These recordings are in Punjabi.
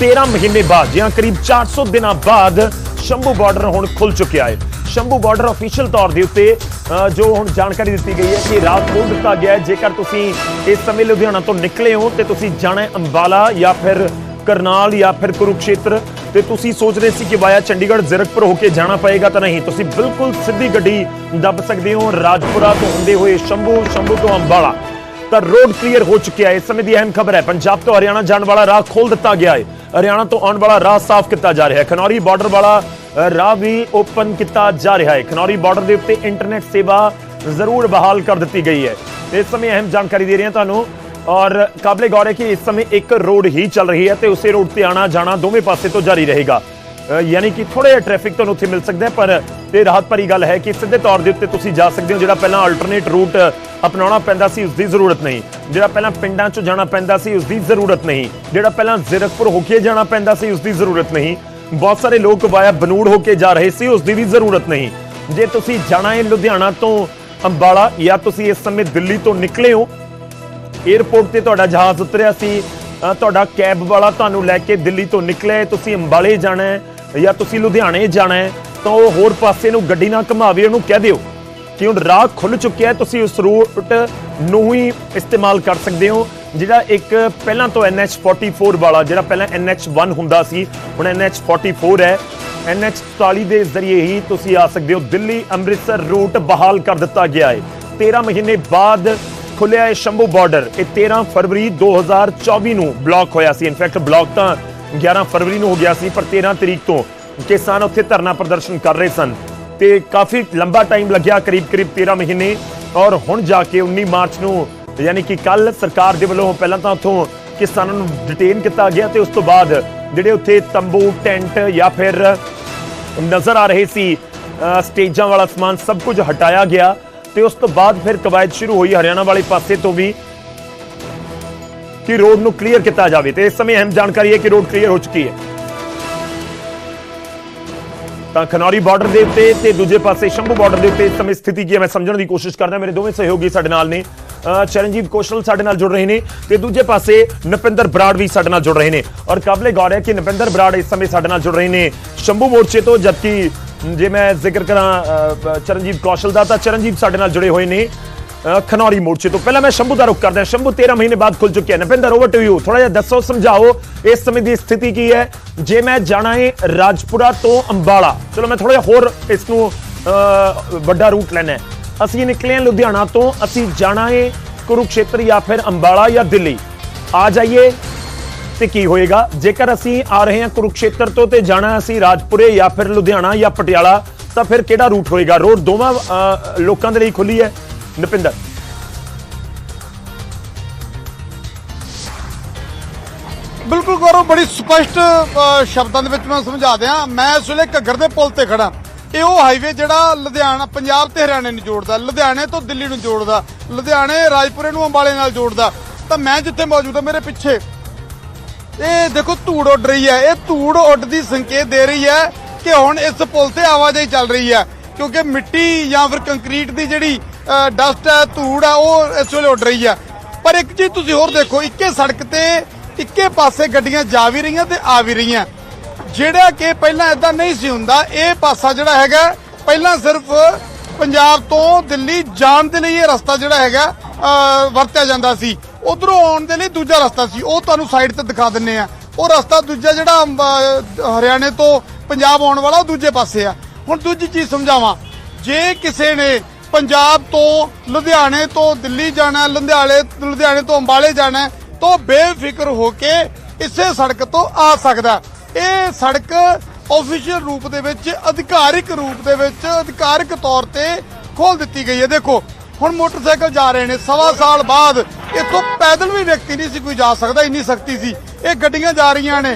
13 ਮਹੀਨੇ ਬਾਅਦ ਜਾਂ ਕਰੀਬ 400 ਦਿਨਾਂ ਬਾਅਦ ਸ਼ੰਭੂ ਬਾਰਡਰ ਹੁਣ ਖੁੱਲ ਚੁੱਕਿਆ ਹੈ। ਸ਼ੰਭੂ ਬਾਰਡਰ ਅਫੀਸ਼ੀਅਲ ਤੌਰ ਦੇ ਉੱਤੇ ਜੋ ਹੁਣ ਜਾਣਕਾਰੀ ਦਿੱਤੀ ਗਈ ਹੈ ਕਿ ਰਾਤ ਖੋਲ ਦਿੱਤਾ ਗਿਆ ਹੈ। ਜੇਕਰ ਤੁਸੀਂ ਇਸ ਸਮੇਂ ਲੁਧਿਆਣਾ ਤੋਂ ਨਿਕਲੇ ਹੋ ਤੇ ਤੁਸੀਂ ਜਾਣਾ ਹੈ ਅੰਬਾਲਾ ਜਾਂ ਫਿਰ ਕਰਨਾਲ ਜਾਂ ਫਿਰ ਕੁਰੂਕਸ਼ੇਤਰ ਤੇ ਤੁਸੀਂ ਸੋਚ ਰਹੇ ਸੀ ਕਿ ਵਾਇਆ ਚੰਡੀਗੜ੍ਹ ਜ਼ੀਰਕਪੁਰ ਹੋ ਕੇ ਜਾਣਾ ਪਏਗਾ ਤਾਂ ਨਹੀਂ, ਤੁਸੀਂ ਬਿਲਕੁਲ ਸਿੱਧੀ ਗੱਡੀ ਦੱਬ ਸਕਦੇ ਹੋ। ਰਾਜਪੁਰਾ ਤੋਂ ਹੁੰਦੇ ਹੋਏ ਸ਼ੰਭੂ ਸ਼ੰਭੂ ਤੋਂ ਅੰਬਾਲਾ। ਤਾਂ ਰੋਡ ਕਲੀਅਰ ਹੋ ਚੁੱਕਿਆ ਹੈ। ਇਸ ਸਮੇਂ ਦੀ ਅਹਿਮ ਖਬਰ ਹੈ, ਪੰਜਾਬ ਤੋਂ ਹਰਿਆਣਾ ਜਾਣ ਵਾਲਾ ਰਾਹ ਖੋਲ ਦਿੱਤਾ ਗਿਆ ਹੈ। ਹਰਿਆਣਾ ਤੋਂ ਆਉਣ ਵਾਲਾ ਰਾਹ ਸਾਫ਼ ਕੀਤਾ ਜਾ ਰਿਹਾ ਹੈ। ਖਨੌਰੀ ਬਾਰਡਰ ਵਾਲਾ ਰਾਹ ਵੀ ਓਪਨ ਕੀਤਾ ਜਾ ਰਿਹਾ ਹੈ। ਖਨੌਰੀ ਬਾਰਡਰ ਦੇ ਉੱਤੇ ਇੰਟਰਨੈਟ ਸੇਵਾ ਜ਼ਰੂਰ ਬਹਾਲ ਕਰ ਦਿੱਤੀ ਗਈ ਹੈ। ਇਸ ਸਮੇਂ ਅਹਿਮ ਜਾਣਕਾਰੀ ਦੇ ਰਹੇ ਹਾਂ ਤੁਹਾਨੂੰ। ਔਰ ਕਾਬਲੇ ਗੌਰ ਹੈ ਕਿ ਇਸ ਸਮੇਂ ਇੱਕ ਰੋਡ ਹੀ ਚੱਲ ਰਹੀ ਹੈ ਤੇ ਉਸੇ ਰੋਡ ਤੇ ਆਣਾ ਜਾਣਾ ਦੋਵੇਂ ਪਾਸੇ ਤੋਂ ਜਾਰੀ ਰਹੇਗਾ। ਯਾਨੀ ਕਿ ਥੋੜਾ ਜਿਹਾ ਟ੍ਰੈਫਿਕ ਤੁਹਾਨੂੰ ਉੱਥੇ ਮਿਲ ਸਕਦਾ ਪਰ ਤੇ ਰਾਹਤ ਭਰੀ ਗੱਲ ਹੈ ਕਿ ਸਿੱਧੇ ਤੌਰ ਦੇ ਉੱਤੇ ਤੁਸੀਂ ਜਾ ਸਕਦੇ ਹੋ, ਜਿਹੜਾ ਪਹਿਲਾਂ ਆਲਟਰਨੇਟ ਰੂਟ ਅਪਣਾਉਣਾ ਪੈਂਦਾ ਸੀ ਉਸ ਦੀ ਜ਼ਰੂਰਤ ਨਹੀਂ। ਜਿਹੜਾ ਪਹਿਲਾਂ ਪਿੰਡਾਂ 'ਚੋਂ ਜਾਣਾ ਪੈਂਦਾ ਸੀ ਉਸ ਦੀ ਜ਼ਰੂਰਤ ਨਹੀਂ। ਜਿਹੜਾ ਪਹਿਲਾਂ ਜ਼ੀਰਕਪੁਰ ਹੋ ਕੇ ਜਾਣਾ ਪੈਂਦਾ ਸੀ ਉਸ ਦੀ ਜ਼ਰੂਰਤ ਨਹੀਂ। ਬਹੁਤ ਸਾਰੇ ਲੋਕ ਵਾਇਆ ਬਨੂੜ ਹੋ ਕੇ ਜਾ ਰਹੇ ਸੀ ਉਸ ਦੀ ਵੀ ਜ਼ਰੂਰਤ ਨਹੀਂ। ਜੇ ਤੁਸੀਂ ਜਾਣਾ ਹੈ ਲੁਧਿਆਣਾ ਤੋਂ ਅੰਬਾਲਾ ਜਾਂ ਤੁਸੀਂ ਇਸ ਸਮੇਂ ਦਿੱਲੀ ਤੋਂ ਨਿਕਲੇ ਹੋ 에ਅਰਪੋਰਟ ਤੇ ਤੁਹਾਡਾ ਜਹਾਜ਼ ਉਤਰਿਆ ਸੀ ਤੁਹਾਡਾ ਕੈਬ ਵਾਲਾ ਤੁਹਾਨੂੰ ਲੈ ਕੇ ਦਿੱਲੀ ਤੋਂ ਨਿਕਲਿਆ ਤੁਸੀਂ ਅੰਬਾਲੇ ਜਾਣਾ ਹੈ ਜਾਂ ਤੁਸੀਂ ਲੁਧਿਆਣੇ ਜਾਣਾ ਹੈ, ਤਾਂ ਉਹ ਹੋਰ ਪਾਸੇ ਨੂੰ ਗੱਡੀ ਨਾ ਘੁਮਾਵੇ ਉਹਨੂੰ ਕਹਿ ਦਿਓ। ਕਿ ਹੁਣ ਰਾਹ ਖੁੱਲ ਚੁੱਕਿਆ ਤੁਸੀਂ ਉਸ ਰੂਟ ਨੂੰ ਹੀ ਇਸਤੇਮਾਲ ਕਰ ਸਕਦੇ ਹੋ, ਜਿਹੜਾ ਇੱਕ ਪਹਿਲਾਂ ਤੋਂ NH44 ਵਾਲਾ, ਜਿਹੜਾ ਪਹਿਲਾਂ NH1 ਹੁੰਦਾ ਸੀ, ਹੁਣ NH44 ਹੈ। NH44 ਦੇ ਜ਼ਰੀਏ ਹੀ ਤੁਸੀਂ ਆ ਸਕਦੇ ਹੋ। ਦਿੱਲੀ ਅੰਮ੍ਰਿਤਸਰ ਰੂਟ ਬਹਾਲ ਕਰ ਦਿੱਤਾ ਗਿਆ ਹੈ। 13 ਮਹੀਨੇ ਬਾਅਦ ਖੁੱਲਿਆ ਹੈ ਸ਼ੰਭੂ ਬਾਰਡਰ ਇਹ 13 ਫਰਵਰੀ 2024 ਨੂੰ ਬਲੌਕ ਹੋਇਆ ਸੀ। ਇਨਫੈਕਟ ਬਲੌਕ ਤਾਂ 11 ਫਰਵਰੀ ਨੂੰ ਹੋ ਗਿਆ ਸੀ, ਪਰ 13 ਤਰੀਕ ਤੋਂ ਕਿਸਾਨ ਉੱਥੇ ਧਰਨਾ ਪ੍ਰਦਰਸ਼ਨ ਕਰ ਰਹੇ ਸਨ। ਤੇ ਕਾਫੀ ਲੰਬਾ ਟਾਈਮ ਲੱਗਿਆ, ਕਰੀਬ ਕਰੀਬ 13 ਮਹੀਨੇ। ਔਰ ਹੁਣ ਜਾ ਕੇ 19 ਮਾਰਚ ਨੂੰ, ਯਾਨੀ ਕਿ ਕੱਲ ਸਰਕਾਰ ਦੇ ਵੱਲੋਂ ਪਹਿਲਾਂ ਤਾਂ ਉੱਥੋਂ ਕਿਸਾਨਾਂ ਨੂੰ ਡਿਟੇਨ ਕੀਤਾ ਗਿਆ ਤੇ ਉਸ ਤੋਂ ਬਾਅਦ ਜਿਹੜੇ ਉੱਥੇ ਤੰਬੂ, ਟੈਂਟ ਜਾਂ ਫਿਰ ਨਜ਼ਰ ਆ ਰਹੇ ਸੀ ਸਟੇਜਾਂ ਵਾਲਾ ਸਮਾਨ ਸਭ ਕੁਝ ਹਟਾਇਆ ਗਿਆ ਤੇ ਉਸ ਤੋਂ ਬਾਅਦ ਫਿਰ ਕਵਾਇਦ ਸ਼ੁਰੂ ਹੋਈ ਹਰਿਆਣਾ ਵਾਲੇ ਪਾਸੇ ਤੋਂ ਵੀ ਕਿ ਰੋਡ ਨੂੰ ਕਲੀਅਰ ਕੀਤਾ ਜਾਵੇ। ਤੇ ਇਸ ਸਮੇਂ ਅਹਿਮ ਜਾਣਕਾਰੀ ਹੈ ਕਿ ਰੋਡ ਕਲੀਅਰ ਹੋ ਚੁੱਕੀ ਹੈ। ਤਾਂ ਖਨੌਰੀ ਬਾਰਡਰ ਦੇ ਉੱਤੇ ਤੇ ਦੂਜੇ ਪਾਸੇ ਸ਼ੰਭੂ ਬਾਰਡਰ ਦੇ ਉੱਤੇ ਇਸ ਸਮੇਂ ਸਥਿਤੀ ਕੀ ਹੈ? ਮੈਂ ਸਮਝਣ ਦੀ ਕੋਸ਼ਿਸ਼ ਕਰਦਾ, ਮੇਰੇ ਦੋਵੇਂ ਸਹਿਯੋਗੀ ਸਾਡੇ ਨਾਲ ਨੇ। ਚਰਨਜੀਤ ਕੌਸ਼ਲ ਸਾਡੇ ਨਾਲ ਜੁੜ ਰਹੇ ਨੇ ਤੇ ਦੂਜੇ ਪਾਸੇ ਨਪਿੰਦਰ ਬਰਾੜ ਵੀ ਸਾਡੇ ਨਾਲ ਜੁੜ ਰਹੇ ਨੇ। ਔਰ ਕਾਬਲੇ ਗੌਰ ਹੈ ਕਿ ਨਪਿੰਦਰ ਬਰਾੜ ਇਸ ਸਮੇਂ ਸਾਡੇ ਨਾਲ ਜੁੜ ਰਹੇ ਨੇ ਸ਼ੰਭੂ ਮੋਰਚੇ ਤੋਂ, ਜਦਕਿ ਜੇ ਮੈਂ ਜ਼ਿਕਰ ਕਰਾਂ ਚਰਨਜੀਤ ਕੌਸ਼ਲ ਦਾ, ਤਾਂ ਚਰਨਜੀਤ ਸਾਡੇ ਨਾਲ ਜੁੜੇ ਹੋਏ ਨੇ। ਖਨੌਰੀ ਮੋਰਚੇ ਤੋਂ। ਪਹਿਲਾਂ ਮੈਂ ਸ਼ੰਭੂ ਦਾ ਰੁਖ ਕਰਦਾ ਸ਼ੰਭੂ 13 ਮਹੀਨੇ ਬਾਅਦ ਖੁੱਲ ਚੁੱਕਿਆ ਨਪਿੰਦਰ ਓਵਰ ਟੂ ਯੂ ਥੋੜਾ ਜਿਹਾ ਦੱਸੋ, ਸਮਝਾਓ, ਇਸ ਸਮੇਂ ਦੀ ਸਥਿਤੀ ਕੀ ਹੈ? ਜੇ ਮੈਂ ਜਾਣਾ ਹੈ ਰਾਜਪੁਰਾ ਤੋਂ ਅੰਬਾਲਾ, ਚਲੋ ਮੈਂ ਥੋੜਾ ਜਿਹਾ ਹੋਰ ਇਸ ਨੂੰ ਵੱਡਾ ਰੂਟ ਲੈਣਾ ਹੈ। ਅਸੀਂ ਨਿਕਲੇ ਹਾਂ ਲੁਧਿਆਣਾ ਤੋਂ। ਅਸੀਂ ਜਾਣਾ ਹੈ ਕੁਰੂਕਸ਼ੇਤਰ ਜਾਂ ਫਿਰ ਅੰਬਾਲਾ ਜਾਂ ਦਿੱਲੀ। ਆ ਜਾਈਏ ਤੇ ਕੀ ਹੋਏਗਾ? ਜੇਕਰ ਅਸੀਂ ਆ ਰਹੇ ਹਾਂ ਕੁਰੂਕਸ਼ੇਤਰ ਤੋਂ ਤੇ ਜਾਣਾ ਅਸੀਂ ਰਾਜਪੁਰੇ ਜਾਂ ਫਿਰ ਲੁਧਿਆਣਾ ਜਾਂ ਪਟਿਆਲਾ, ਤਾਂ ਫਿਰ ਕਿਹੜਾ ਰੂਟ ਹੋਏਗਾ? ਰੋਡ ਦੋਵਾਂ ਲੋਕਾਂ ਦੇ ਲਈ ਖੁੱਲੀ ਹੈ। ਨਪਿੰਦਰ। ਬਿਲਕੁਲ ਗੌਰਵ, ਬੜੀ ਸਪਸ਼ਟ ਸ਼ਬਦਾਂ ਦੇ ਵਿੱਚ ਮੈਂ ਸਮਝਾ ਦਿਆਂ। ਮੈਂ ਇਸ ਵੇਲੇ ਘੱਗਰ ਦੇ ਪੁਲ ਤੇ ਖੜਾ ਇਹ ਉਹ ਹਾਈਵੇ ਜਿਹੜਾ ਲੁਧਿਆਣਾ, ਪੰਜਾਬ ਤੇ ਹਰਿਆਣੇ ਨੂੰ ਜੋੜਦਾ। ਲੁਧਿਆਣੇ ਤੋਂ ਦਿੱਲੀ ਨੂੰ ਜੋੜਦਾ। ਲੁਧਿਆਣੇ ਰਾਜਪੁਰੇ ਨੂੰ ਅੰਬਾਲੇ ਨਾਲ ਜੋੜਦਾ। ਤਾਂ ਮੈਂ ਜਿੱਥੇ ਮੌਜੂਦ ਹਾਂ, ਮੇਰੇ ਪਿੱਛੇ। ਇਹ ਦੇਖੋ, ਧੂੜ ਉੱਡ ਰਹੀ ਹੈ। ਇਹ ਧੂੜ ਉੱਡਦੀ ਸੰਕੇਤ ਦੇ ਰਹੀ ਹੈ ਕਿ ਹੁਣ ਇਸ ਪੁਲ ਤੇ ਆਵਾਜਾਈ ਚੱਲ ਰਹੀ ਹੈ। ਕਿਉਂਕਿ ਮਿੱਟੀ ਜਾਂ ਫਿਰ ਕੰਕਰੀਟ ਦੀ ਜਿਹੜੀ ਡਸਟ ਹੈ, ਧੂੜ ਹੈ, ਉਹ ਇਸ ਵੇਲੇ ਉੱਡ ਰਹੀ ਹੈ। ਪਰ ਇੱਕ ਚੀਜ਼ ਤੁਸੀਂ ਹੋਰ ਦੇਖੋ, ਇੱਕੇ ਸੜਕ ਤੇ ਇੱਕੇ ਪਾਸੇ ਗੱਡੀਆਂ ਜਾ ਵੀ ਰਹੀਆਂ ਤੇ ਆ ਵੀ ਰਹੀਆਂ। ਜਿਹੜਾ ਕਿ ਪਹਿਲਾਂ ਇਦਾਂ ਨਹੀਂ ਸੀ ਹੁੰਦਾ, ਇਹ ਪਾਸਾ ਜਿਹੜਾ ਹੈਗਾ, ਪਹਿਲਾਂ ਸਿਰਫ ਪੰਜਾਬ ਤੋਂ ਦਿੱਲੀ ਜਾਣ ਦੇ ਲਈ ਇਹ ਰਸਤਾ ਜਿਹੜਾ ਹੈਗਾ ਵਰਤਿਆ ਜਾਂਦਾ ਸੀ। ਉਧਰੋਂ ਆਉਣ ਦੇ ਲਈ ਦੂਜਾ ਰਸਤਾ ਸੀ। ਉਹ ਤੁਹਾਨੂੰ ਸਾਈਡ ਤੇ ਦਿਖਾ ਦਿੰਨੇ ਆ। ਉਹ ਰਸਤਾ ਦੂਜਾ ਜਿਹੜਾ ਹਰਿਆਣੇ ਤੋਂ ਪੰਜਾਬ ਆਉਣ ਵਾਲਾ ਉਹ ਦੂਜੇ ਪਾਸੇ ਆ। ਹੁਣ ਦੂਜੀ ਚੀਜ਼ ਸਮਝਾਵਾਂ। ਜੇ ਕਿਸੇ ਨੇ ਪੰਜਾਬ ਤੋਂ ਲੁਧਿਆਣੇ ਤੋਂ ਦਿੱਲੀ ਜਾਣਾ ਲੁਧਿਆਣੇ ਲੁਧਿਆਣੇ ਤੋਂ ਅੰਬਾਲੇ ਜਾਣਾ ਹੈ, ਤਾਂ ਬੇਫਿਕਰ ਹੋ ਕੇ ਇਸੇ ਸੜਕ ਤੋਂ ਆ ਸਕਦਾ ਇਹ ਸੜਕ ਆਫੀਸ਼ੀਅਲ ਰੂਪ ਦੇ ਵਿੱਚ ਅਧਿਕਾਰਿਕ ਰੂਪ ਦੇ ਵਿੱਚ ਅਧਿਕਾਰਿਕ ਤੌਰ ਤੇ ਖੋਲ ਦਿੱਤੀ ਗਈ ਹੈ। ਦੇਖੋ ਹੁਣ ਮੋਟਰਸਾਈਕਲ ਜਾ ਰਹੇ ਨੇ। ਸਵਾ ਸਾਲ ਬਾਅਦ ਇੱਥੋਂ ਪੈਦਲ ਵੀ ਵਿਅਕਤੀ ਨਹੀਂ ਸੀ ਕੋਈ ਜਾ ਸਕਦਾ ਇੰਨੀ ਸਖਤੀ ਸੀ। ਇਹ ਗੱਡੀਆਂ ਜਾ ਰਹੀਆਂ ਨੇ।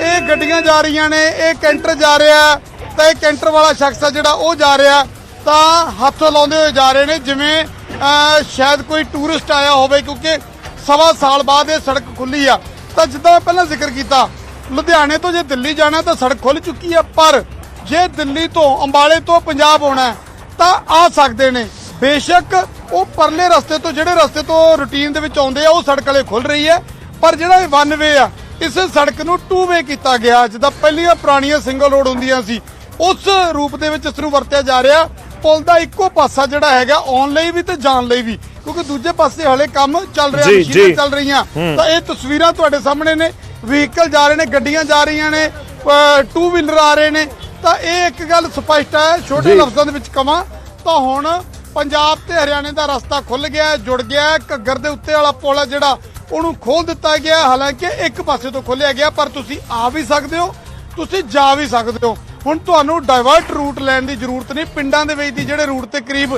ਇਹ ਗੱਡੀਆਂ ਜਾ ਰਹੀਆਂ ਨੇ ਇਹ ਕੈਂਟਰ ਜਾ ਰਿਹਾ ਤਾਂ ਇਹ ਕੈਂਟਰ ਵਾਲਾ ਸ਼ਖਸ ਆ ਜਿਹੜਾ ਉਹ ਜਾ ਰਿਹਾ। ਤਾਂ ਹੱਥ ਲਾਉਂਦੇ ਹੋਏ ਜਾ ਰਹੇ ਨੇ, ਜਿਵੇਂ ਸ਼ਾਇਦ ਕੋਈ ਟੂਰਿਸਟ ਆਇਆ ਹੋਵੇ, ਕਿਉਂਕਿ ਸਵਾ ਸਾਲ ਬਾਅਦ ਇਹ ਸੜਕ ਖੁੱਲੀ ਆ। ਤਾਂ ਜਿੱਦਾਂ ਪਹਿਲਾਂ ਜ਼ਿਕਰ ਕੀਤਾ, ਲੁਧਿਆਣੇ ਤੋਂ ਜੇ ਦਿੱਲੀ ਜਾਣਾ ਤਾਂ ਸੜਕ ਖੁੱਲ ਚੁੱਕੀ ਆ, ਪਰ ਜੇ ਦਿੱਲੀ ਤੋਂ ਅੰਬਾਲੇ ਤੋਂ ਪੰਜਾਬ ਆਉਣਾ ਤਾਂ ਆ ਸਕਦੇ ਨੇ। ਬੇਸ਼ੱਕ ਉਹ ਪਰਲੇ ਰਸਤੇ ਤੋਂ, ਜਿਹੜੇ ਰਸਤੇ ਤੋਂ ਰੂਟੀਨ ਦੇ ਵਿੱਚ ਆਉਂਦੇ ਆ, ਉਹ ਸੜਕ ਵਾਲੇ ਖੁੱਲ ਰਹੀ ਹੈ, ਪਰ ਜਿਹੜਾ ਇਹ ਵਨ ਵੇ ਆ, ਇਸ ਸੜਕ ਨੂੰ ਟੂ ਵੇ ਕੀਤਾ ਗਿਆ। ਜਿੱਦਾਂ ਪਹਿਲੀਆਂ ਪੁਰਾਣੀਆਂ ਸਿੰਗਲ ਰੋਡ ਹੁੰਦੀਆਂ ਸੀ, ਉਸ ਰੂਪ ਦੇ ਵਿੱਚ ਇਸ ਨੂੰ ਵਰਤਿਆ ਜਾ ਰਿਹਾ। ਪੁਲ ਦਾ ਇੱਕੋ ਪਾਸਾ ਜਿਹੜਾ ਹੈਗਾ ਆਉਣ ਲਈ ਵੀ ਤੇ ਜਾਣ ਲਈ ਵੀ ਕਿਉਂਕਿ ਦੂਜੇ ਪਾਸੇ ਹਲੇ ਕੰਮ ਚੱਲ ਰਿਹਾ ਮਸ਼ੀਨਾਂ। ਚੱਲ ਰਹੀਆਂ ਤਾਂ ਇਹ ਤਸਵੀਰਾਂ ਤੁਹਾਡੇ ਸਾਹਮਣੇ ਨੇ ਵਹੀਕਲ ਜਾ ਰਹੇ ਨੇ ਗੱਡੀਆਂ ਜਾ ਰਹੀਆਂ ਨੇ ਟੂ ਵੀਲਰ ਆ ਰਹੇ ਨੇ ਤਾਂ ਇਹ ਇੱਕ ਗੱਲ ਸਪਸ਼ਟ ਹੈ ਛੋਟੇ। ਲਫ਼ਜ਼ਾਂ ਦੇ ਵਿੱਚ ਕਵਾਂ ਤਾਂ ਹੁਣ ਪੰਜਾਬ ਤੇ ਹਰਿਆਣੇ ਦਾ ਰਸਤਾ ਖੁੱਲ ਗਿਆ ਜੁੜ ਗਿਆ। ਘੱਗਰ ਦੇ ਉੱਤੇ ਵਾਲਾ ਪੁਲ ਹੈ ਜਿਹੜਾ ਉਹਨੂੰ ਖੋਲ ਦਿੱਤਾ ਗਿਆ। ਹਾਲਾਂਕਿ ਇੱਕ ਪਾਸੇ ਤੋਂ ਖੋਲਿਆ ਗਿਆ ਪਰ ਤੁਸੀਂ ਆ ਵੀ ਸਕਦੇ ਹੋ ਤੁਸੀਂ ਜਾ ਵੀ ਸਕਦੇ ਹੋ ਹੁਣ ਤੁਹਾਨੂੰ ਡਾਇਵਰਟ ਰੂਟ ਲੈਣ ਦੀ ਜ਼ਰੂਰਤ ਨਹੀਂ। ਪਿੰਡਾਂ ਦੇ ਵਿੱਚ ਦੀ ਜਿਹੜੇ ਰੂਟ ਤੇ ਕਰੀਬ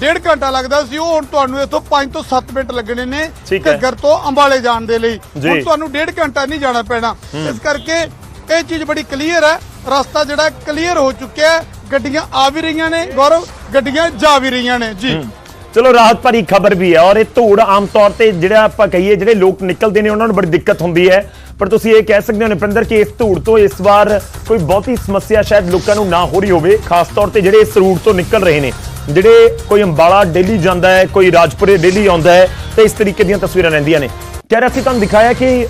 ਡੇਢ ਘੰਟਾ ਲੱਗਦਾ ਸੀ ਉਹ ਹੁਣ ਤੁਹਾਨੂੰ ਇੱਥੋਂ 5 ਤੋਂ 7 ਮਿੰਟ ਲੱਗਣੇ ਨੇ। ਘੱਗਰ ਤੋਂ ਅੰਬਾਲੇ ਜਾਣ ਦੇ ਲਈ। ਹੁਣ ਤੁਹਾਨੂੰ ਡੇਢ ਘੰਟਾ ਨਹੀਂ ਜਾਣਾ ਪੈਣਾ। ਇਸ ਕਰਕੇ ਇਹ ਚੀਜ਼ ਬੜੀ ਕਲੀਅਰ ਹੈ। ਰਸਤਾ ਜਿਹੜਾ ਕਲੀਅਰ ਹੋ ਚੁੱਕਿਆ ਹੈ। ਗੱਡੀਆਂ ਆ ਵੀ ਰਹੀਆਂ ਨੇ ਗੌਰਵ ਗੱਡੀਆਂ ਜਾ ਵੀ ਰਹੀਆਂ ਨੇ। ਜੀ। ਚਲੋ ਰਾਹਤ ਭਰੀ ਖਬਰ ਵੀ ਹੈ ਔਰ ਇਹ ਧੂੜ ਆਮ ਤੌਰ ਤੇ ਜਿਹੜਾ ਆਪਾਂ ਕਹੀਏ, ਜਿਹੜੇ ਲੋਕ ਨਿਕਲਦੇ ਨੇ, ਉਹਨਾਂ ਨੂੰ ਬੜੀ ਦਿੱਕਤ ਹੁੰਦੀ ਹੈ। ਪਰ ਤੁਸੀਂ ਇਹ ਕਹਿ ਸਕਦੇ ਹੋ ਨਿਪਿੰਦਰ ਕਿ ਇਸ ਧੂੜ ਤੋਂ ਇਸ ਵਾਰ ਕੋਈ ਬਹੁਤੀ ਸਮੱਸਿਆ ਸ਼ਾਇਦ ਲੋਕਾਂ ਨੂੰ ਨਾ ਹੋ ਰਹੀ ਹੋਵੇ, ਖਾਸ ਤੌਰ ਤੇ ਜਿਹੜੇ ਇਸ ਰੂਟ ਤੋਂ ਨਿਕਲ ਰਹੇ ਨੇ। ਜਿਹੜੇ ਕੋਈ ਅੰਬਾਲਾ ਡੇਲੀ ਜਾਂਦਾ ਹੈ, ਕੋਈ ਰਾਜਪੁਰੇ ਡੇਲੀ ਆਉਂਦਾ ਹੈ, ਤੇ ਇਸ ਤਰੀਕੇ ਦੀਆਂ ਤਸਵੀਰਾਂ ਰਹਿੰਦੀਆਂ ਨੇ। ਕਹਿ ਰਿਹਾ ਸੀ, ਤੁਹਾਨੂੰ ਦਿਖਾਇਆ ਕਿ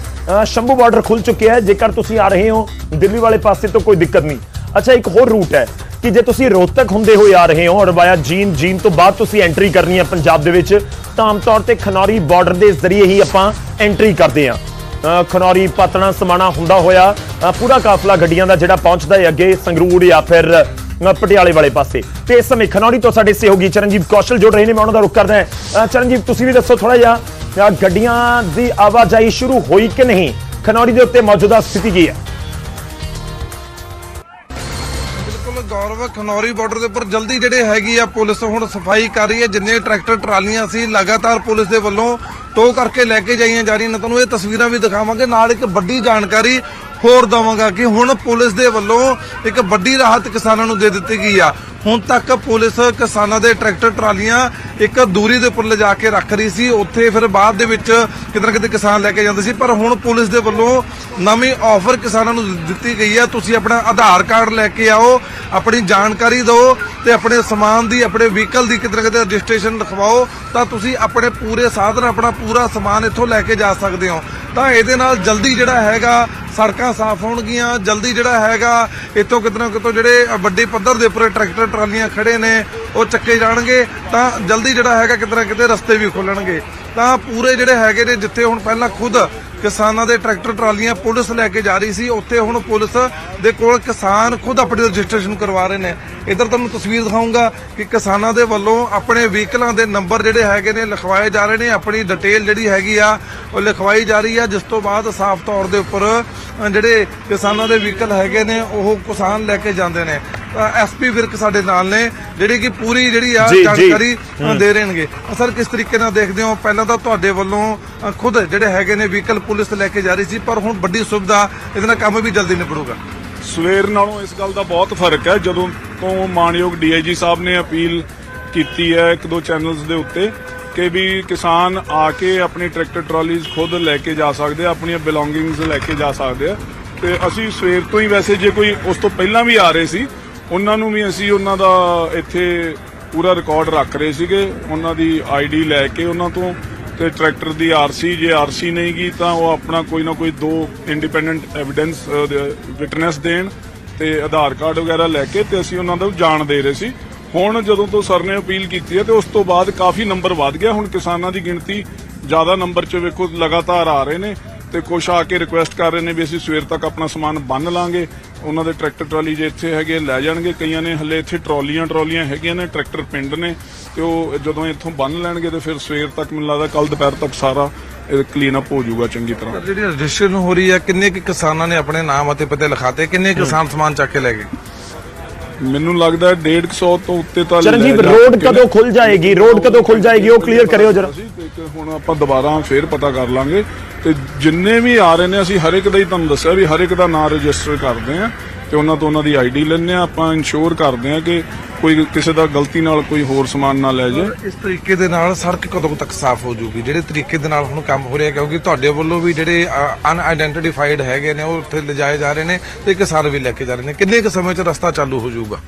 ਸ਼ੰਭੂ ਬਾਰਡਰ ਖੁੱਲ ਚੁੱਕਿਆ ਹੈ। ਜੇਕਰ ਤੁਸੀਂ ਆ ਰਹੇ ਹੋ, ਦਿੱਲੀ ਵਾਲੇ ਪਾਸੇ ਤੋਂ ਕੋਈ ਦਿੱਕਤ ਨਹੀਂ। ਅੱਛਾ, ਇੱਕ ਹੋਰ ਰੂਟ ਹੈ ਕਿ ਜੇ ਤੁਸੀਂ ਰੋਹਤਕ ਹੁੰਦੇ ਹੋਏ ਆ ਰਹੇ ਹੋ ਔਰ ਵਾਇਆ ਜੀਨ ਜੀਨ ਤੋਂ ਬਾਅਦ ਤੁਸੀਂ ਐਂਟਰੀ ਕਰਨੀ ਹੈ ਪੰਜਾਬ ਦੇ ਵਿੱਚ, ਤਾਂ ਆਮ ਤੌਰ ਤੇ ਖਨੌਰੀ ਬਾਰਡਰ ਦੇ ਜ਼ਰੀਏ ਹੀ ਆਪਾਂ ਐਂਟਰੀ ਕਰਦੇ ਹਾਂ। ਖਨੌਰੀ, ਪਾਤਣਾ, ਸਮਾਣਾ ਹੁੰਦਾ ਹੋਇਆ ਪੂਰਾ ਕਾਫਲਾ ਗੱਡੀਆਂ ਦਾ ਜਿਹੜਾ ਪਹੁੰਚਦਾ ਹੈ ਅੱਗੇ ਸੰਗਰੂਰ ਜਾਂ ਫਿਰ ਪਟਿਆਲੇ ਵਾਲੇ ਪਾਸੇ। ਤੇ ਇਸ ਸਮੇਂ ਖਨੌਰੀ ਤੋਂ ਸਾਡੇ ਸਹਿਯੋਗੀ ਚਰਨਜੀਤ ਕੌਸ਼ਲ ਜੁੜ ਰਹੇ ਨੇ, ਮੈਂ ਉਹਨਾਂ ਦਾ ਰੁਖ ਕਰਦਾ ਹਾਂ। ਚਰਨਜੀਤ, ਤੁਸੀਂ ਵੀ ਦੱਸੋ ਥੋੜਾ ਜਿਹਾ ਗੱਡੀਆਂ ਦੀ ਆਵਾਜਾਈ ਸ਼ੁਰੂ ਹੋਈ ਕਿ ਨਹੀਂ? ਖਨੌਰੀ ਦੇ ਉੱਤੇ ਮੌਜੂਦਾ ਸਥਿਤੀ ਕੀ ਹੈ? ਬਿਲਕੁਲ ਖਨੌਰੀ ਬਾਰਡਰ ਦੇ ਉੱਪਰ ਜਲਦੀ ਜਿਹੜੇ ਹੈਗੀ ਆ ਪੁਲਿਸ ਹੁਣ ਸਫ਼ਾਈ ਕਰ ਰਹੀ ਹੈ। ਜਿੰਨੇ ਟਰੈਕਟਰ, ਟਰਾਲੀਆਂ ਸੀ, ਲਗਾਤਾਰ ਪੁਲਿਸ ਦੇ ਵੱਲੋਂ ਟੋ ਕਰਕੇ ਲੈ ਕੇ ਜਾਈਆਂ ਜਾ ਰਹੀਆਂ ਨੇ। ਤੁਹਾਨੂੰ ਇਹ ਤਸਵੀਰਾਂ ਵੀ ਦਿਖਾਵਾਂਗੇ। ਨਾਲ ਇੱਕ ਵੱਡੀ ਜਾਣਕਾਰੀ ਹੋਰ ਦਵਾਂਗਾ ਕਿ ਹੁਣ ਪੁਲਿਸ ਦੇ ਵੱਲੋਂ ਇੱਕ ਵੱਡੀ ਰਾਹਤ ਕਿਸਾਨਾਂ ਨੂੰ ਦੇ ਦਿੱਤੀ ਗਈ ਆ। ਹੁਣ ਤੱਕ ਪੁਲਿਸ ਕਿਸਾਨਾਂ ਦੇ ਟਰੈਕਟਰ, ਟਰਾਲੀਆਂ ਇੱਕ ਦੂਰੀ ਦੇ ਉੱਪਰ ਲਿਜਾ ਕੇ ਰੱਖ ਰਹੀ ਸੀ। ਉੱਥੇ ਫਿਰ ਬਾਅਦ ਦੇ ਵਿੱਚ ਕਿਤੇ ਨਾ ਕਿਤੇ ਕਿਸਾਨ ਲੈ ਕੇ ਜਾਂਦੇ ਸੀ। ਪਰ ਹੁਣ ਪੁਲਿਸ ਦੇ ਵੱਲੋਂ ਨਵੀਂ ਆਫਰ ਕਿਸਾਨਾਂ ਨੂੰ ਦਿੱਤੀ ਗਈ ਹੈ ਤੁਸੀਂ ਆਪਣਾ ਆਧਾਰ ਕਾਰਡ ਲੈ ਕੇ ਆਓ, ਆਪਣੀ ਜਾਣਕਾਰੀ ਦਿਓ ਤੇ ਆਪਣੇ ਸਮਾਨ ਦੀ, ਆਪਣੇ ਵਹੀਕਲ ਦੀ ਕਿਤੇ ਨਾ ਕਿਤੇ ਰਜਿਸਟ੍ਰੇਸ਼ਨ ਲਿਖਵਾਓ ਤਾਂ ਤੁਸੀਂ ਆਪਣੇ ਪੂਰੇ ਸਾਧਨ, ਆਪਣਾ ਪੂਰਾ ਸਮਾਨ ਇੱਥੋਂ ਲੈ ਕੇ ਜਾ ਸਕਦੇ ਹੋ। ਤਾਂ ਇਹਦੇ ਨਾਲ ਜਲਦੀ ਜਿਹੜਾ ਹੈਗਾ ਸੜਕਾਂ ਸਾਫ਼ ਹੋਣਗੀਆਂ, ਜਲਦੀ ਜਿਹੜਾ ਹੈਗਾ, ਇੱਥੋਂ ਕਿਤੇ ਨਾ ਕਿਤੋਂ ਜਿਹੜੇ ਵੱਡੇ ਪੱਧਰ ਦੇ ਉੱਪਰ ਟਰੈਕਟਰ, ਟਰਾਲੀਆਂ ਖੜੇ ਨੇ, ਉਹ ਚੱਕੇ ਜਾਣਗੇ, ਤਾਂ ਜਲਦੀ ਜਿਹੜਾ ਹੈਗਾ ਕਿਤੇ ਨਾ ਕਿਤੇ ਰਸਤੇ ਵੀ ਖੁੱਲਣਗੇ। ਤਾਂ ਪੂਰੇ ਜਿਹੜੇ ਹੈਗੇ ਨੇ, ਜਿੱਥੇ ਹੁਣ ਪਹਿਲਾਂ ਖੁਦ ਕਿਸਾਨਾਂ ਦੇ ਟਰੈਕਟਰ ਟਰਾਲੀਆਂ ਪੁਲਿਸ ਲੈ ਕੇ ਜਾ ਰਹੀ ਸੀ। ਉੱਥੇ ਹੁਣ ਪੁਲਿਸ ਦੇ ਕੋਲ ਕਿਸਾਨ ਖੁਦ ਆਪਣੀ ਰਜਿਸਟ੍ਰੇਸ਼ਨ ਕਰਵਾ ਰਹੇ ਨੇ। ਇਧਰ ਤੁਹਾਨੂੰ ਤਸਵੀਰ ਦਿਖਾਉਂਗਾ ਕਿ ਕਿਸਾਨਾਂ ਦੇ ਵੱਲੋਂ ਆਪਣੇ ਵਹੀਕਲਾਂ ਦੇ ਨੰਬਰ ਜਿਹੜੇ ਹੈਗੇ ਨੇ ਲਿਖਵਾਏ ਜਾ ਰਹੇ ਨੇ। ਆਪਣੀ ਡਿਟੇਲ ਜਿਹੜੀ ਹੈਗੀ ਆ, ਉਹ ਲਿਖਵਾਈ ਜਾ ਰਹੀ ਆ। ਜਿਸ ਤੋਂ ਬਾਅਦ ਸਾਫ਼ ਤੌਰ ਦੇ ਉੱਪਰ ਜਿਹੜੇ ਕਿਸਾਨਾਂ ਦੇ ਵਹੀਕਲ ਹੈਗੇ ਨੇ, ਉਹ ਕਿਸਾਨ ਲੈ ਕੇ ਜਾਂਦੇ ਨੇ। ਐਸਪੀ ਵਿਰਕ ਸਾਡੇ ਨਾਲ ਨੇ ਜਿਹੜੀ ਕਿ ਪੂਰੀ ਜਿਹੜੀ ਆ। ਜਾਣਕਾਰੀ ਦੇ ਰਹੇਣਗੇ ਸਰ ਕਿਸ ਤਰੀਕੇ ਨਾਲ ਦੇਖਦੇ ਹੋ? ਪਹਿਲਾਂ ਤਾਂ ਤੁਹਾਡੇ ਵੱਲੋਂ ਖੁਦ ਜਿਹੜੇ ਹੈਗੇ ਨੇ ਵਹੀਕਲ ਪੁਲਿਸ ਲੈ ਕੇ ਜਾ ਰਹੀ ਸੀ ਪਰ ਹੁਣ ਵੱਡੀ ਸੁਵਿਧਾ ਇਹਦੇ ਨਾਲ ਕੰਮ ਵੀ ਜਲਦੀ ਨਿਬੜੂਗਾ। ਸਵੇਰ ਨਾਲੋਂ ਇਸ ਗੱਲ ਦਾ ਬਹੁਤ ਫ਼ਰਕ ਹੈ। ਜਦੋਂ ਤੋਂ ਮਾਨਯੋਗ ਡੀਆਈਜੀ ਸਾਹਿਬ ਨੇ ਅਪੀਲ ਕੀਤੀ ਹੈ ਇੱਕ ਦੋ ਚੈਨਲਸ ਦੇ ਉੱਤੇ ਕਿ ਵੀ ਕਿਸਾਨ ਆ ਕੇ ਆਪਣੀ ਟਰੈਕਟਰ ਟਰਾਲੀਜ਼ ਖੁਦ ਲੈ ਕੇ ਜਾ ਸਕਦੇ ਆ ਆਪਣੀਆਂ ਬਿਲੋਂਗਿੰਗਸ ਲੈ ਕੇ ਜਾ ਸਕਦੇ ਆ। ਤੇ ਅਸੀਂ ਸਵੇਰ ਤੋਂ ਹੀ ਵੈਸੇ ਜੇ ਕੋਈ ਉਸ ਤੋਂ ਪਹਿਲਾਂ ਵੀ ਆ ਰਹੇ ਸੀ ਉਹਨਾਂ ਨੂੰ ਵੀ ਅਸੀਂ ਉਹਨਾਂ ਦਾ ਇੱਥੇ ਪੂਰਾ ਰਿਕਾਰਡ ਰੱਖ ਰਹੇ ਸੀਗੇ। ਉਹਨਾਂ ਦੀ ਆਈਡੀ ਲੈ ਕੇ ਉਹਨਾਂ ਤੋਂ ਤੇ ਟਰੈਕਟਰ ਦੀ ਆਰਸੀ ਜੇ ਆਰਸੀ ਨਹੀਂ ਗਈ ਤਾਂ ਉਹ ਆਪਣਾ ਕੋਈ ਨਾ ਕੋਈ ਦੋ ਇੰਡੀਪੈਂਡੈਂਟ ਐਵੀਡੈਂਸ ਵਿਟਨੈਸ ਦੇਣ ਤੇ ਆਧਾਰ ਕਾਰਡ ਵਗੈਰਾ ਲੈ ਕੇ ਤੇ ਅਸੀਂ ਉਹਨਾਂ ਦਾ ਜਾਣ ਦੇ ਰਹੇ ਸੀ। ਹੁਣ ਜਦੋਂ ਤੋਂ ਸਰ ਨੇ ਅਪੀਲ ਕੀਤੀ ਹੈ ਤੇ ਉਸ ਤੋਂ ਬਾਅਦ ਕਾਫੀ ਨੰਬਰ ਵੱਧ ਗਿਆ। ਹੁਣ ਕਿਸਾਨਾਂ ਦੀ ਗਿਣਤੀ ਜ਼ਿਆਦਾ ਨੰਬਰ 'ਚ ਵੇਖੋ ਲਗਾਤਾਰ ਆ ਰਹੇ ਨੇ। ਤੇ ਕੁਛ ਆ ਕੇ ਰਿਕੁਐਸਟ ਕਰ ਰਹੇ ਨੇ ਵੀ ਅਸੀਂ ਸਵੇਰ ਤੱਕ ਆਪਣਾ ਸਮਾਨ ਬੰਨ ਲਾਂਗੇ। ਉਹਨਾਂ ਦੇ ਟਰੈਕਟਰ ਟਰਾਲੀ ਜੇ ਇੱਥੇ ਹੈਗੇ ਲੈ ਜਾਣਗੇ। ਕਈਆਂ ਨੇ ਹੱਲੇ ਇੱਥੇ ਟਰਾਲੀਆਂ ਟਰਾਲੀਆਂ ਹੈਗੀਆਂ ਨੇ ਟਰੈਕਟਰ ਪਿੰਡ ਨੇ। ਤੇ ਉਹ ਜਦੋਂ ਇੱਥੋਂ ਬੰਨ ਲੈਣਗੇ ਤੇ ਫਿਰ ਸਵੇਰ ਤੱਕ ਮੈਨੂੰ ਲੱਗਦਾ ਕੱਲ ਦੁਪਹਿਰ ਤੱਕ ਸਾਰਾ ਕਲੀਨ ਅਪ ਹੋ ਜਾਊਗਾ ਚੰਗੀ ਤਰ੍ਹਾਂ। ਜਿਹੜੀ ਰਜਿਸਟ੍ਰੇਸ਼ਨ ਹੋ ਰਹੀ ਹੈ ਕਿੰਨੇ ਕਿ ਕਿਸਾਨਾਂ ਨੇ ਆਪਣੇ ਨਾਮ ਅਤੇ ਪਤੇ ਲਿਖਾਤੇ? ਕਿੰਨੇ ਕਿਸਾਨ ਸਮਾਨ ਚੱਕ ਕੇ ਲੈ ਗਏ? ਮੈਨੂੰ ਲੱਗਦਾ 150 ਤੋਂ ਉੱਤੇ ਤਾਂ ਚਰਨਜੀਤ ਰੋਡ ਕਦੋਂ ਖੁੱਲ ਜਾਏਗੀ? ਰੋਡ ਕਦੋਂ ਖੁੱਲ ਜਾਏਗੀ? ਉਹ ਕਲੀਅਰ ਕਰਿਓ ਜਰਾ। ਹੁਣ ਆਪਾਂ ਦੁਬਾਰਾ ਫੇਰ ਪਤਾ ਕਰ ਲਾਂਗੇ। ਤੇ ਜਿੰਨੇ ਵੀ ਆ ਰਹੇ ਨੇ, ਅਸੀਂ ਹਰ ਇੱਕ ਦਾ ਹੀ ਤੁਹਾਨੂੰ ਦੱਸਿਆ ਵੀ ਹਰ ਇੱਕ ਦਾ ਨਾਮ ਰਜਿਸਟਰ ਕਰਦੇ ਆ ਤੇ ਉਹਨਾਂ ਤੋਂ ਉਹਨਾਂ ਦੀ ਆਈਡੀ ਲੈਣੇ ਆ ਆਪਾਂ ਇਨਸ਼ੋਰ ਕਰਦੇ ਆ ਕਿ ਕੋਈ ਕਿਸੇ ਦਾ ਗਲਤੀ ਨਾਲ ਕੋਈ ਹੋਰ ਸਮਾਨ ਨਾ ਲੈ ਜਾਏ। ਇਸ ਤਰੀਕੇ ਦੇ ਨਾਲ ਸੜਕ ਕਦੋਂ ਤੱਕ ਸਾਫ਼ ਹੋ ਜੂਗੀ ਜਿਹੜੇ ਤਰੀਕੇ ਦੇ ਨਾਲ ਹੁਣ ਕੰਮ ਹੋ ਰਿਹਾ, ਕਿਉਂਕਿ ਤੁਹਾਡੇ ਵੱਲੋਂ ਵੀ ਜਿਹੜੇ ਅਨਆਇਡੈਂਟੀਫਾਈਡ ਹੈਗੇ ਨੇ, ਉਹ ਉੱਥੇ ਲਿਜਾਏ ਜਾ ਰਹੇ ਨੇ ਤੇ ਕਿਸਾਨ ਵੀ ਲੈ ਕੇ ਜਾ ਰਹੇ ਨੇ। ਕਿੰਨੇ ਕੁ ਸਮੇਂ 'ਚ ਰਸਤਾ ਚਾਲੂ ਹੋ ਜਾਊਗਾ?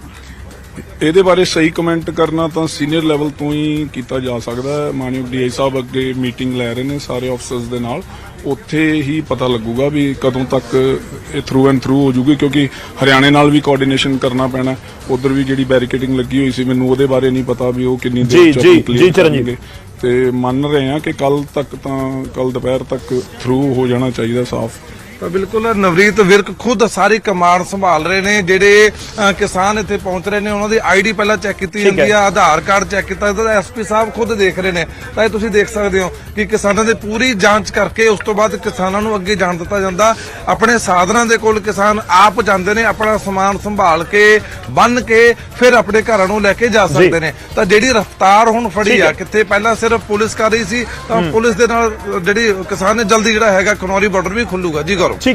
ਇਹਦੇ ਬਾਰੇ ਸਹੀ ਕਮੈਂਟ ਕਰਨਾ ਤਾਂ ਸੀਨੀਅਰ ਲੈਵਲ ਤੋਂ ਹੀ ਕੀਤਾ ਜਾ ਸਕਦਾ ਹੈ ਮਾਨਯੋਗ ਡੀਆਈ ਸਾਹਿਬ ਅੱਗੇ ਮੀਟਿੰਗ ਲੈ ਰਹੇ ਨੇ ਸਾਰੇ ਅਫਸਰਸ ਦੇ ਨਾਲ ਉੱਥੇ ਹੀ ਪਤਾ ਲੱਗੂਗਾ ਵੀ ਕਦੋਂ ਤੱਕ ਇਹ ਥਰੂ ਐਂਡ ਥਰੂ ਹੋ ਜੂਗੀ ਕਿਉਂਕਿ ਹਰਿਆਣੇ ਨਾਲ ਵੀ ਕੋਆਰਡੀਨੇਸ਼ਨ ਕਰਨਾ ਪੈਣਾ ਉਧਰ ਵੀ ਜਿਹੜੀ ਬੈਰੀਕੇਡਿੰਗ ਲੱਗੀ ਹੋਈ ਸੀ ਮੈਨੂੰ ਉਹਦੇ ਬਾਰੇ ਨਹੀਂ ਪਤਾ ਵੀ ਉਹ ਕਿੰਨੀ ਦੇਰ ਚ ਚਰਨਜੀਤ। ਕਰਨਗੇ। ਤੇ ਮੰਨ ਰਹੇ ਹਾਂ ਕਿ ਕੱਲ ਤੱਕ ਤਾਂ ਕੱਲ ਦੁਪਹਿਰ ਤੱਕ ਥਰੂ ਹੋ ਜਾਣਾ ਚਾਹੀਦਾ ਸਾਫ਼ ਤਾਂ ਬਿਲਕੁਲ ਨਵਰੀਤ ਵਿਰਕ ਖੁਦ ਸਾਰੀ ਕਮਾਂਡ ਸੰਭਾਲ ਰਹੇ ਨੇ ਜਿਹੜੇ ਕਿਸਾਨ ਇੱਥੇ ਪਹੁੰਚ ਰਹੇ ਨੇ ਉਹਨਾਂ ਦੀ ਆਈਡੀ ਪਹਿਲਾਂ ਚੈੱਕ ਕੀਤੀ ਜਾਂਦੀ। ਆ ਆਧਾਰ ਕਾਰਡ ਚੈੱਕ ਕੀਤਾ ਜਾਂਦਾ ਐਸਪੀ ਸਾਹਿਬ ਖੁਦ ਦੇਖ ਰਹੇ ਨੇ। ਤਾਂ ਇਹ ਤੁਸੀਂ ਦੇਖ ਸਕਦੇ ਹੋ ਕਿ ਕਿਸਾਨਾਂ ਦੇ ਪੂਰੀ ਜਾਂਚ ਕਰਕੇ ਉਸ ਤੋਂ ਬਾਅਦ ਕਿਸਾਨਾਂ ਨੂੰ ਅੱਗੇ ਜਾਣ ਦਿੱਤਾ ਜਾਂਦਾ। ਆਪਣੇ ਸਾਧਨਾਂ ਦੇ ਕੋਲ ਕਿਸਾਨ ਆਪ ਜਾਂਦੇ ਨੇ ਆਪਣਾ ਸਮਾਨ ਸੰਭਾਲ ਕੇ ਬੰਨ ਕੇ ਫਿਰ ਆਪਣੇ ਘਰਾਂ ਨੂੰ ਲੈ ਕੇ ਜਾ ਸਕਦੇ ਨੇ। ਤਾਂ ਜਿਹੜੀ ਰਫ਼ਤਾਰ ਹੁਣ ਫੜੀ ਆ। ਕਿੱਥੇ ਪਹਿਲਾਂ ਸਿਰਫ ਪੁਲਿਸ ਕਰ ਰਹੀ ਸੀ ਤਾਂ ਪੁਲਿਸ ਦੇ ਨਾਲ ਜਿਹੜੀ ਕਿਸਾਨ ਨੇ ਜਲਦੀ ਜਿਹੜਾ ਹੈਗਾ ਖਨੌਰੀ ਬਾਰਡਰ ਵੀ ਖੁੱਲੂਗਾ। ਜੀ ਕਰੋ ਠੀਕ ਹੈ